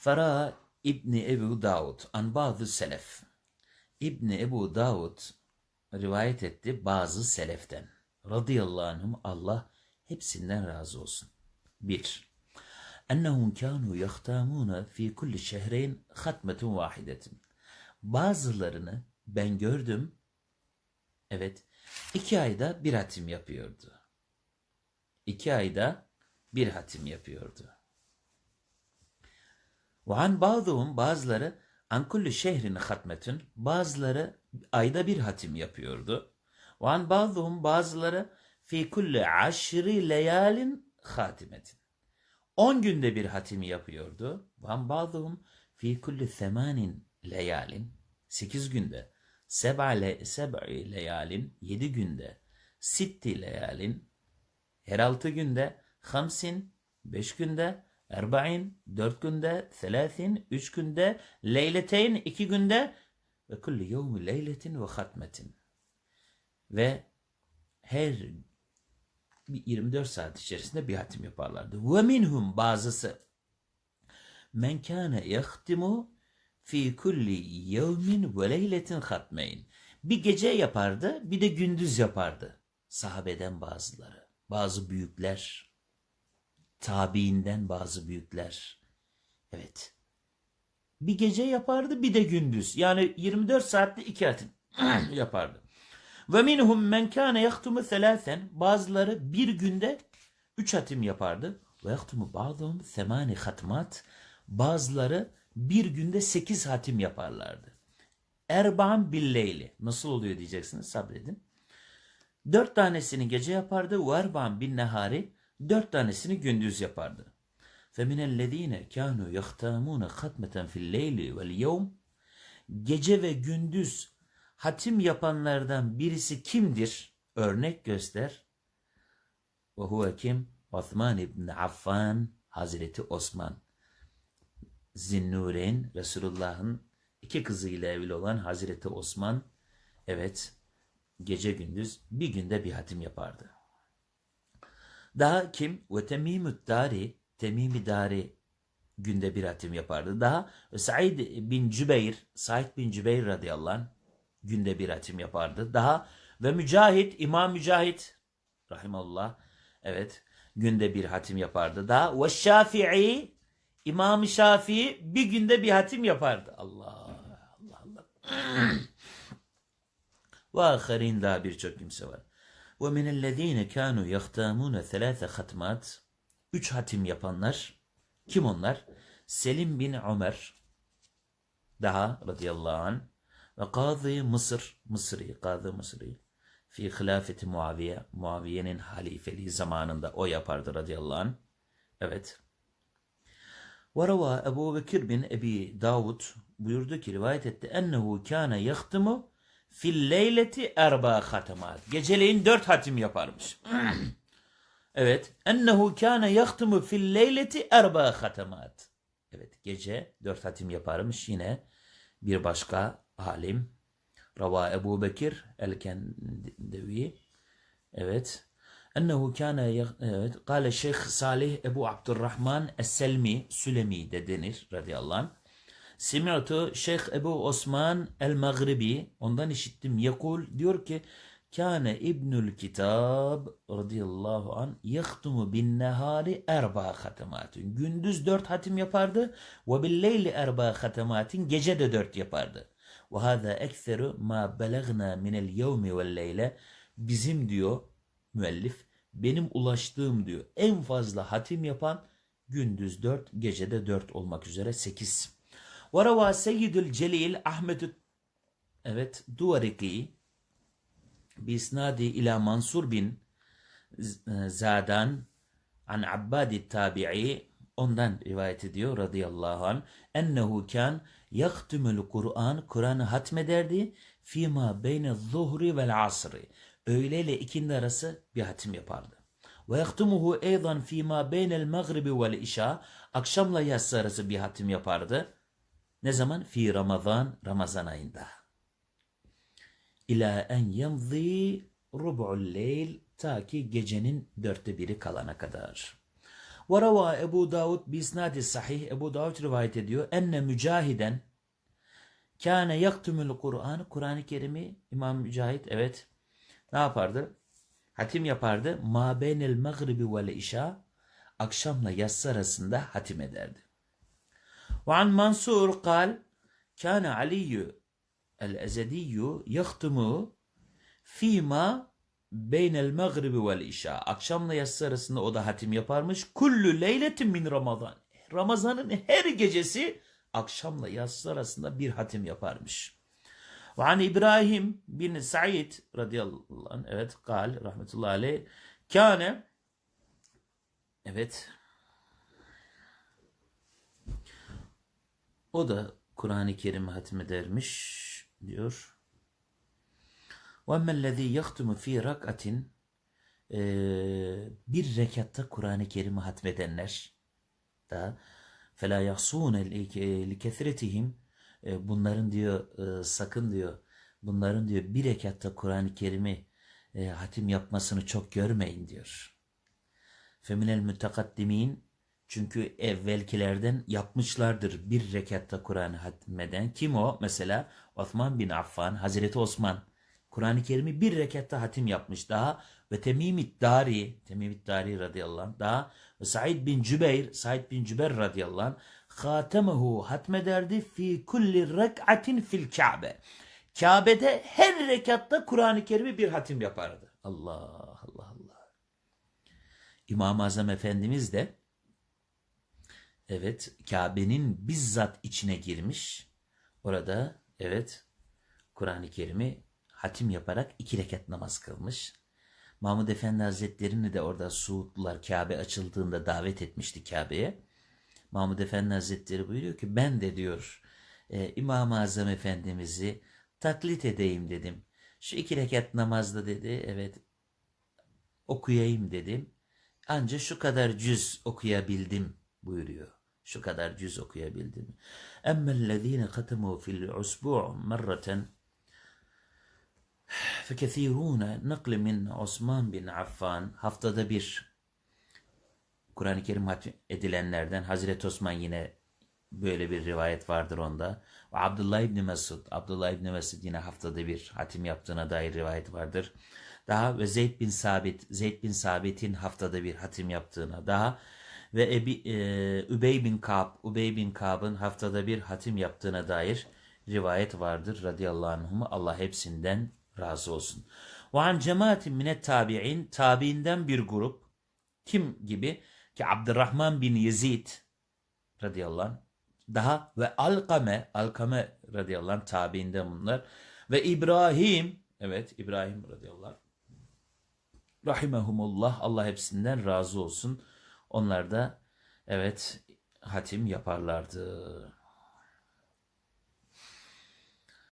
Fara İbni Ebu Davud an bazı selef. İbni Ebu Davud rivayet etti bazı seleften. Radıyallahu anhum Allah hepsinden razı olsun. 1. Ennehum kânû yahtamûne fî kulli şehreyn hatmetun vahidetin. Bazılarını ben gördüm. Evet. iki ayda bir hatim yapıyordu. İki ayda bir hatim yapıyordu. Ve an bazıhum bazıları an kulli şehrin hatmetün bazıları ayda bir hatim yapıyordu. Ve an bazıhum bazıları fi kulli aşri leyalin hatimetin. 10 günde bir hatimi yapıyordu. Ve an bazıhum fi kulli themanin leyalin 8 günde. Seb'a le, seb'i leyalin 7 günde. Sitti leyalin her 6 günde. Hamsin 5 günde. Erba'in 4 günde. Thelâthin 3 günde. Leyleteyn 2 günde. Ve kulli yevmi leyletin ve hatmetin. Ve her 24 saat içerisinde bir hatim yaparlardı. Ve minhum bazısı men kâne yahtimu fi kulli yevmin ve leyletin hatmeyn. Bir gece yapardı, bir de gündüz yapardı. Sahabeden bazıları, bazı büyükler, tabiinden bazı büyükler. Evet. Bir gece yapardı, bir de gündüz. Yani 24 saatte iki hatim yapardı. Ve minhum men kâne yahtumu selâsen. Bazıları bir günde üç hatim yapardı. Ve yahtumu ba'dhum semâni hatmat. Bazıları bir günde sekiz hatim yaparlardı. Erba'an billeyli. Nasıl oluyor diyeceksiniz sabredin. Dört tanesini gece yapardı. Ve erba'an bin nehari Dört tanesini gündüz yapardı. فَمِنَ الَّذ۪ينَ كَانُوا يَخْتَامُونَ خَتْمَةً فِي اللَّيْلِ وَالْيَوْمِ Gece ve gündüz hatim yapanlardan birisi kimdir? Örnek göster. Ve huve kim? Osman ibn Affan, Hazreti Osman. Zinnureyn, Resulullah'ın iki kızıyla evli olan Hazreti Osman, evet, gece gündüz bir günde bir hatim yapardı. Daha kim? Ve Temimü't Dari, Temimi Dari günde bir hatim yapardı. Daha Said bin Cübeyr, Said bin Cübeyr radıyallahu anh günde bir hatim yapardı. Daha ve Mücahit, İmam Mücahit rahimallah evet günde bir hatim yapardı. Daha ve Şafii, İmam Şafii bir günde bir hatim yapardı. Allah Allah Allah. ve aherin daha birçok kimse var. Ve minellezine kanu yahtamuna thelâthe hatmat. Üç hatim yapanlar. Kim onlar? Selim bin Ömer. Daha radıyallahu anh. Ve Kadı Mısır, Mısri, Kadı Mısri. Fi hilafeti Muaviye, Muaviye'nin halifeliği zamanında o yapardı radıyallahu anh. Evet. Ve rava Ebu Bekir bin Ebi Davud buyurdu ki rivayet etti. Ennehu kâne yahtimu fil leyleti erba hatemat. Geceleyin dört hatim yaparmış. evet. Ennehu kâne yahtimu fil leyleti erba hatemat. Evet gece dört hatim yaparmış yine bir başka alim. Rava Ebu Bekir el-Kendevi. Evet. Ennehu kâne evet. Kale Şeyh Salih Ebu Abdurrahman Es-Selmi Sülemi de denir radıyallahu anh. Simi'tu Şeyh Ebu Osman el-Maghribi ondan işittim. Yakul diyor ki Kâne İbnül Kitab radıyallahu an yahtumu bin nehari erba hatematin. Gündüz dört hatim yapardı. Ve billeyli erba hatematin. Gece de dört yapardı. Ve hâzâ ekseru ma belagna minel yevmi vel leyle. Bizim diyor müellif benim ulaştığım diyor en fazla hatim yapan gündüz dört gecede dört olmak üzere sekiz. Ve rava seyyidül celil Ahmet evet Duvariki bisnadi ila Mansur bin Zadan an Abbadi tabi'i ondan rivayet ediyor radıyallahu anh ennehu kan yaktumul Kur'an Kur'an'ı hatmederdi fima beyne zuhri vel asri öğle ile ikindi arası bir hatim yapardı. Ve yaktumuhu eydan fima beynel mağribi vel işa akşamla yatsı arası bir hatim yapardı. Ne zaman? Fi Ramazan, Ramazan ayında. İlâ en yemzî rub'ul leyl ta ki gecenin dörtte biri kalana kadar. Ve rava Ebu Davud bisnadi sahih. Ebu Davud rivayet ediyor. Enne mücahiden kâne yaktumul Kur'an. Kur'an-ı Kerim'i İmam Mücahit evet ne yapardı? Hatim yapardı. Ma beynel mağribi vel işa akşamla yatsı arasında hatim ederdi. An Mansur kal kâne Aliyyü el-Ezediyyü yaktumu fîmâ beynel mağribi vel işa. Akşamla yatsı arasında o da hatim yaparmış. Kullu leyletin min Ramazan. Ramazanın her gecesi akşamla yatsı arasında bir hatim yaparmış. Ve an İbrahim bin Sa'id radıyallahu anh evet kal rahmetullahi aleyh kâne evet o da Kur'an-ı Kerim'i hatmedermiş diyor. وَاَمَّا الَّذ۪ي يَخْتُمُ ف۪ي رَكْعَةٍ Ee, bir rekatta Kur'an-ı Kerim'i hatmedenler da فَلَا يَحْصُونَ لِكَثْرَتِهِمْ e, bunların diyor e, sakın diyor bunların diyor bir rekatta Kur'an-ı Kerim'i e, hatim yapmasını çok görmeyin diyor. Feminel mütekaddimin çünkü evvelkilerden yapmışlardır bir rekatta Kur'an'ı hatmeden. Kim o? Mesela Osman bin Affan, Hazreti Osman. Kur'an-ı Kerim'i bir rekatta hatim yapmış daha. Ve Temimit Dari, Temimit Dari radıyallahu anh daha. Ve Said bin Cübeyr, Said bin Cübeyr radıyallahu anh. Hatemehu hatmederdi fi kulli rek'atin fil Kabe. Kabe'de her rekatta Kur'an-ı Kerim'i bir hatim yapardı. Allah Allah Allah. İmam-ı Azam Efendimiz de evet Kabe'nin bizzat içine girmiş. Orada evet Kur'an-ı Kerim'i hatim yaparak iki rekat namaz kılmış. Mahmud Efendi Hazretleri'ni de orada Suudlular Kabe açıldığında davet etmişti Kabe'ye. Mahmud Efendi Hazretleri buyuruyor ki ben de diyor e, İmam-ı Azam Efendimiz'i taklit edeyim dedim. Şu iki rekat namazda dedi evet okuyayım dedim. Anca şu kadar cüz okuyabildim buyuruyor. Şu kadar cüz okuyabildim. Emmellezine katemu fil usbu' merraten fekethirune nakli min Osman bin Affan haftada bir Kur'an-ı Kerim edilenlerden Hazreti Osman yine böyle bir rivayet vardır onda. Ve Abdullah İbni Mesud, Abdullah İbni Mesud yine haftada bir hatim yaptığına dair rivayet vardır. Daha ve Zeyd bin Sabit, Zeyd bin Sabit'in haftada bir hatim yaptığına daha ve Ebi, e, Übey bin Kab, Übey bin Kab'ın haftada bir hatim yaptığına dair rivayet vardır radıyallahu anhum. Allah hepsinden razı olsun. Ve an cemaatin minet tabi'in, tabiinden bir grup, kim gibi? Ki Abdurrahman bin Yezid radıyallahu anh, daha ve Alkame, Alkame radıyallahu anh tabiinden bunlar ve İbrahim, evet İbrahim radıyallahu anh, rahimehumullah Allah hepsinden razı olsun. Onlar da evet hatim yaparlardı.